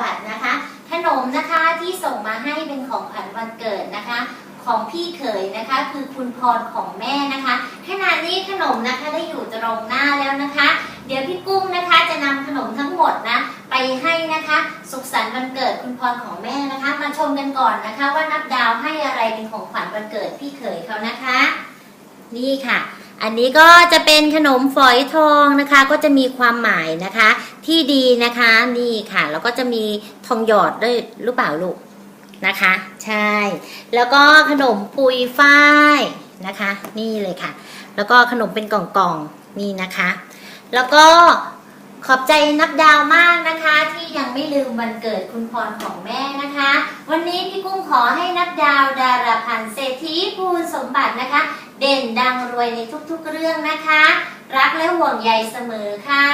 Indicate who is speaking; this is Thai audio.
Speaker 1: บัตินะคะ ขนมนะคะที่ส่งมาให้เป็นของขวัญวันเกิดนะคะ ของพี่เขยนะคะ คือคุณพรของแม่นะคะขณะนี้ขนมนะคะได้อยู่ตรงหน้าแล้วนะคะ เดี๋ยวพี่กุ้งนะคะจะนำขนมทั้งหมดนะไปให้นะคะ สุขสันต์วันเกิดคุณพรของแม่นะคะ มาชมกันก่อนนะคะ ว่านับดาวให้อะไรเป็นของขวัญวันเกิดพี่เขยเขานะคะ นี่ค่ะ อันนี้ก็จะเป็นขนมฝอยทองนะคะ ก็จะมีความหมายนะคะ ที่ดีนะคะนี่ค่ะ แล้วก็จะมีทองหยอดด้วยหรือเปล่าลูกนะคะ ใช่ แล้วก็ขนมปุยฝ้ายนะคะ นี่เลยค่ะ แล้วก็ขนมเป็นกล่องๆนี่นะคะ แล้วก็ขอบใจนับดาวมากนะคะ ที่ยังไม่ลืมวันเกิดคุณพรของแม่นะคะ วันนี้พี่กุ้งขอให้นับดาวดาราพันเศรษฐีภูลสมบัตินะคะ เด่นดังรวยในทุกๆเรื่องนะคะ รักและห่วงใยเสมอค่ะ